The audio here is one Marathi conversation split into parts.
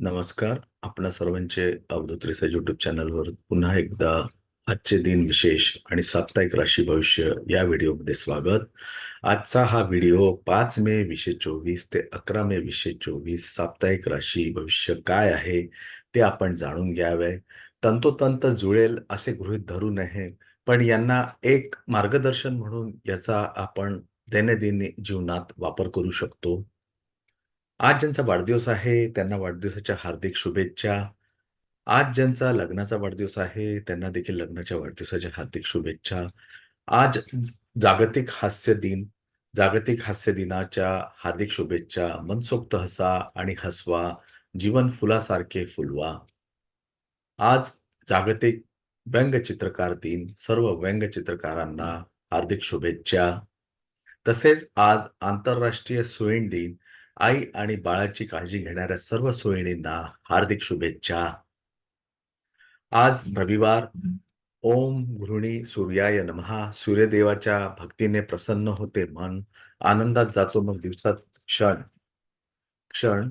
नमस्कार. आपणा सर्वांचे अवधूत रिसर्च यूट्यूब चॅनलवर पुन्हा एकदा आजचे दिन विशेष आणि साप्ताहिक राशी भविष्य या व्हिडिओमध्ये स्वागत. आजचा हा व्हिडिओ पाच मे 2024 ते 11 मे 2024 साप्ताहिक राशी भविष्य काय आहे ते आपण जाणून घ्यावे. तंतोतंत जुळेल असे गृहीत धरू नये, पण यांना एक मार्गदर्शन म्हणून याचा आपण दैनंदिन जीवनात वापर करू शकतो. आज ज्यांचा वाढदिवस आहे, त्यांना वाढदिवसाच्या हार्दिक शुभेच्छा. आज ज्यांचा लग्नाचा वाढदिवस आहे, त्यांना देखील लग्नाच्या वाढदिवसाच्या हार्दिक शुभेच्छा. आज ज जागतिक हास्य दिन. जागतिक हास्य दिनाच्या हार्दिक शुभेच्छा. मनसोक्त हसा आणि हसवा. जीवन फुलासारखे फुलवा. आज जागतिक व्यंगचित्रकार दिन. सर्व व्यंगचित्रकारांना हार्दिक शुभेच्छा. तसेच आज आंतरराष्ट्रीय सुईण दिन. आई आणि बाळाची काळजी घेणाऱ्या सर्व सोयींना हार्दिक शुभेच्छा. आज रविवार. ओम घृणी सूर्याय नमहा सूर्यदेवाच्या भक्तीने प्रसन्न होते मन. आनंदात जातो मग दिवसात क्षण. क्षण.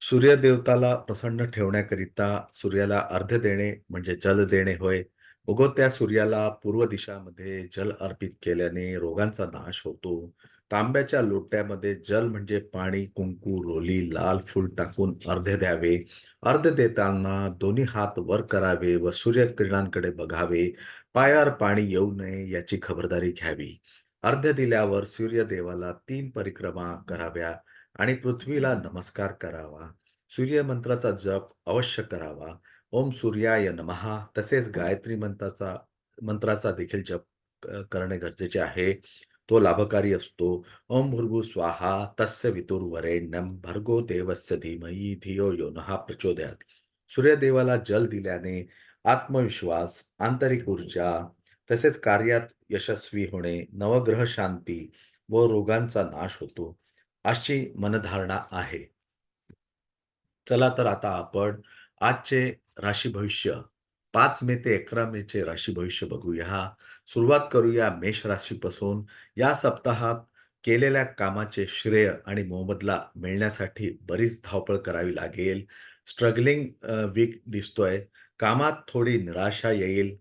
सूर्यदेवताला प्रसन्न ठेवण्याकरिता सूर्याला अर्ध देणे म्हणजे जल देणे होय. उगवत्या सूर्याला पूर्व दिशामध्ये जल अर्पित केल्याने रोगांचा नाश होतो. तांब्याच्या लोट्यामध्ये जल म्हणजे पाणी, कुंकू, रोली, लाल फूल टाकून अर्धे द्यावे. अर्ध देताना दोन्ही हात वर करावे व सूर्यकिरणांकडे बघावे. पायावर पाणी येऊ नये याची खबरदारी घ्यावी. अर्ध दिल्यावर सूर्यदेवाला तीन परिक्रमा कराव्या आणि पृथ्वीला नमस्कार करावा. सूर्यमंत्राचा जप अवश्य करावा. ओम सूर्याय नमहा तसेच गायत्री मंत्राचा मंत्राचा देखील जप करणे गरजेचे आहे. तो लाभकारी असतो. ओम भृगु स्वाहा तस्य वितुर्वरेण्यम भर्गो देवस्य धीमयी धियो यो नहा प्रचोदयात सूर्यदेवाला जल दिल्याने आत्मविश्वास, आंतरिक ऊर्जा तसेच कार्यात यशस्वी होणे, नवग्रह शांती व रोगांचा नाश होतो, अशी मनधारणा आहे. चला तर आता आपण आजचे राशी भविष्य पाच मे ते 11 मेचे राशी भविष्य बघूया. सुरुवात करूया मेष राशीपासून. या सप्ताहात केलेल्या कामाचे श्रेय आणि मोबदला मिळण्यासाठी बरीच धावपळ करावी लागेल. स्ट्रगलिंग वीक दिसतोय. कामात थोडी निराशा येईल,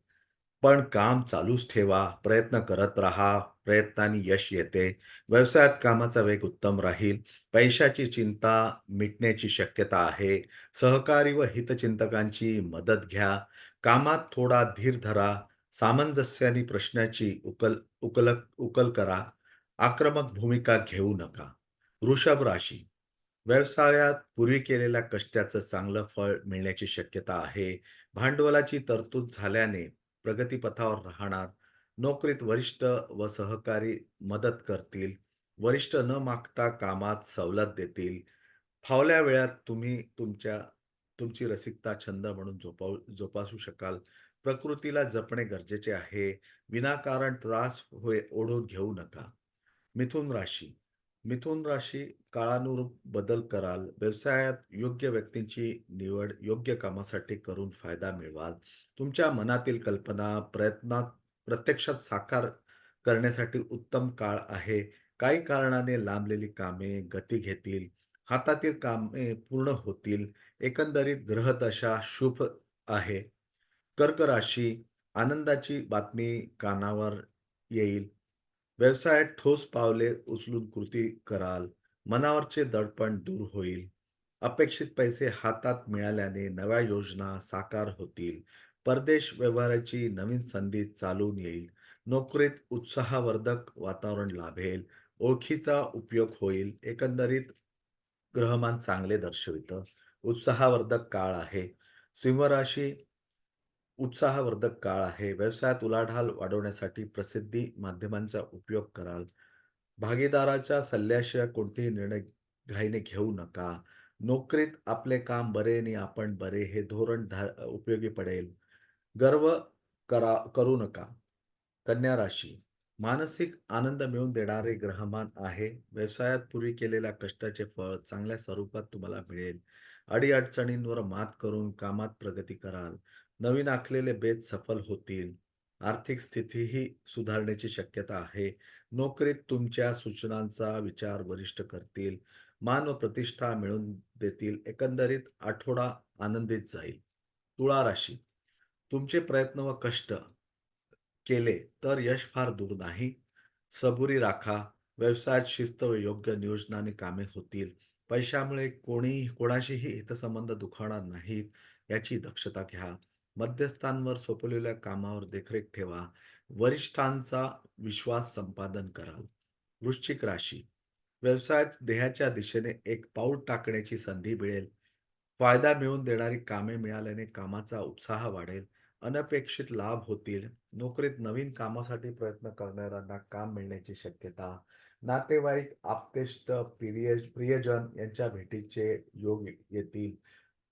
पण काम चालूच ठेवा. प्रयत्न करत राहा. प्रयत्नांनी यश येते. व्यवसायात कामाचा वेग उत्तम राहील. पैशाची चिंता मिटण्याची शक्यता आहे. सहकारी व हितचिंतकांची मदत घ्या. कामात थोडा धीर धरा. सामंजस्याने प्रश्नाची उकल उकल उकल करा. आक्रमक भूमिका घेऊ नका. वृषभ राशी. व्यवसायात पूर्वी केलेल्या कष्टाचं चांगलं फळ मिळण्याची शक्यता आहे. भांडवलाची तरतूद झाल्याने प्रगतीपथावर राहणार. नोकरीत वरिष्ठ व सहकारी मदत करतील. वरिष्ठ न मागता कामात सवलत देतील. फावल्या वेळात तुम्ही तुमच्या तुमची रसिकता छंद म्हणून जोपावू जोपासू शकाल. प्रकृतीला जपणे गरजेचे आहे. विनाकारण त्रास होय ओढवून घेऊ नका. मिथुन राशी. मिथुन राशी काळानुरूप बदल कराल. व्यवसायात योग्य व्यक्तींची निवड योग्य कामासाठी करून फायदा मिळवाल. तुमच्या मनातील कल्पना प्रयत्नात प्रत्यक्षात साकार करण्यासाठी उत्तम काळ आहे. काही कारणाने लांबलेली कामे गती घेतील. हातातील कामे पूर्ण होतील. एकंदरीत ग्रहदशा शुभ आहे. कर्क राशी. आनंदाची बातमी कानावर येईल. व्यवसायात ठोस पावले उचलून कृती कराल. मनावरचे दडपण दूर होईल. अपेक्षित पैसे हातात मिळाल्याने नव्या योजना साकार होतील. परदेश व्यवहाराची नवीन संधी चालून येईल. नोकरीत उत्साहवर्धक वातावरण लाभेल. ओळखीचा उपयोग होईल. एकंदरीत ग्रहमान चांगले दर्शवितं. उत्साहवर्धक काळ आहे. सिंह राशी. उत्साहवर्धक काळ आहे. व्यवसायात उलाढाल वाढवण्यासाठी प्रसिद्धी माध्यमांचा उपयोग कराल. भागीदाराच्या सल्ल्याशिवाय कोणतेही निर्णय घाईने घेऊ नका. नोकरीत आपले काम बरे आणि आपण बरे हे धोरण धार उपयोगी पडेल. गर्व करा करू नका. कन्या राशी. मानसिक आनंद मिळवून देणारे ग्रहमान आहे. व्यवसायात पूर्वी केलेल्या कष्टाचे फळ चांगल्या स्वरूपात तुम्हाला मिळेल. अडीअडचणींवर मात करून कामात प्रगती कराल. नवीन आखलेले बेत सफल होतील. आर्थिक स्थितीही सुधारण्याची शक्यता आहे. नोकरीत तुमच्या सूचनांचा विचार वरिष्ठ करतील. मान व प्रतिष्ठा मिळवून देतील एकंदरीत आठवडा आनंदित जाईल तुळा राशी तुमचे प्रयत्न व कष्ट केले तर यश फार दूर नाही सबुरी राखा व्यवसायात शिस्त व योग्य नियोजनाने कामे होतील पैशामुळे कोणी कोणाशीही हितसंबंध दुखावणार नाहीत याची दक्षता घ्या. मध्यस्थांवर सोपवलेल्या कामावर देखरेख ठेवा. वरिष्ठांचा विश्वास संपादन करा. वृश्चिक राशी. व्यवसायात देहाच्या दिशेने एक पाऊल टाकण्याची संधी मिळेल. फायदा मिळवून देणारी कामे मिळाल्याने कामाचा उत्साह वाढेल. अनपेक्षित लाभ होतील. नोकरीत नवीन कामासाठी प्रयत्न करणाऱ्यांना काम मिळण्याची शक्यता. नातेवाईक आप्तेष्ट प्रिय प्रियजन यांच्या भेटीचे योग येतील.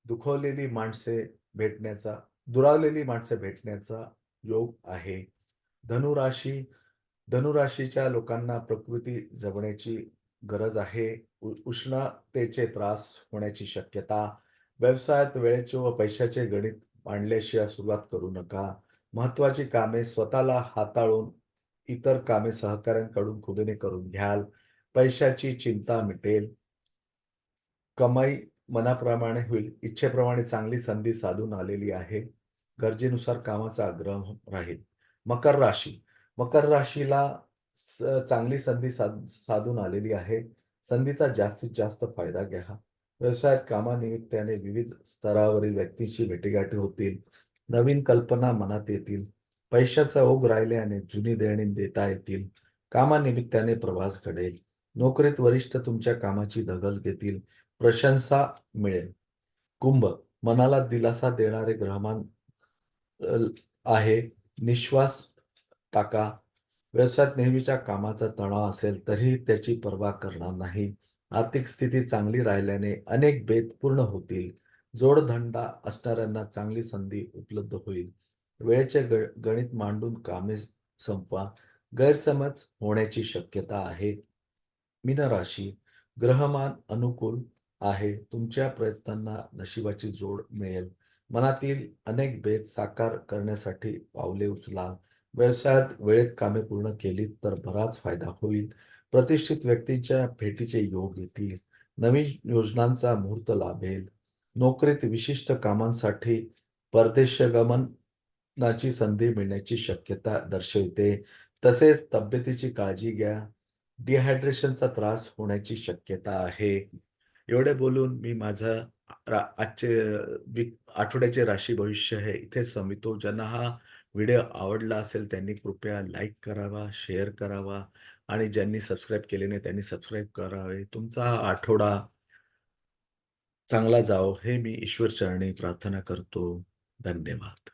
दुखवलेली माणसे भेटण्याचा दुरावलेली माणसे भेटण्याचा योग आहे. धनुराशी धनुराशीच्या लोकांना प्रकृती जगण्याची गरज आहे. उ- उष्णतेचे त्रास होण्याची शक्यता. व्यवसायात वेळेचे व पैशाचे गणित मांडल्याशिवाय सुरुवात करू नका. महत्वाची कामे स्वतःला हाताळून इतर कामे सहकाऱ्यांकडून खुदीने करून घ्याल. पैशाची चिंता मिटेल. कमाई मनाप्रमाणे होईल. इच्छेप्रमाणे चांगली संधी साधून आलेली आहे. गरजेनुसार कामाचा आग्रह राहील. मकर राशी. मकर राशीला चांगली संधी साध साधून आलेली आहे. संधीचा जास्तीत जास्त फायदा घ्या. व्यवसायात कामानिमित्ताने विविध स्तरावरील व्यक्तींशी भेटीगाठी होतील. नवीन कल्पना मनात येतील. पैशाचा ओघ राहिल्याने जुनी देणी देता येतील. कामानिमित्ताने प्रवास घडेल. नोकरीत वरिष्ठ तुमच्या कामाची दखल घेतील. प्रशंसा मिळेल. कुंभ मनाला दिलासा देणारे ग्रहमान आहे. निश्वास टाका. व्यवसायात नेहमीच्या कामाचा तणाव असेल तरीही त्याची पर्वा करणार नाही. आर्थिक स्थिती चांगली राहिल्याने अनेक बेत पूर्ण होतील. जोडधंदा असणाऱ्यांना चांगली संधी उपलब्ध होईल. वेळेचे ग गणित मांडून कामे संपवा. गैरसमज होण्याची शक्यता आहे. मीनराशी ग्रहमान अनुकूल आहे. तुमच्या प्रयत्नांना नशिबाची जोड मिळेल. मनातील अनेक भेद साकार करण्यासाठी पावले उचला. व्यवसायात वेळेत कामे पूर्ण केली तर बराच फायदा होईल. प्रतिष्ठित व्यक्तीच्या भेटीचे योग येतील. नवीन योजनांचा मुहूर्त लाभेल. नोकरीत विशिष्ट कामांसाठी नाची संधी मिळण्याची शक्यता दर्शवते. तसेच तब्येतीची काळजी घ्या. डिहायड्रेशनचा त्रास होण्याची शक्यता आहे. एवढे बोलून मी माझं रा- आजचे आठवड्याचे राशी भविष्य हे इथे समितो ज्यांना हा व्हिडिओ आवडला असेल त्यांनी कृपया लाईक करावा शेअर करावा आणि ज्यांनी सबस्क्राईब केले नाही त्यांनी सबस्क्राईब करावे. तुमचा हा आठवडा चांगला जावो हे मी ईश्वर चरणी प्रार्थना करतो. धन्यवाद.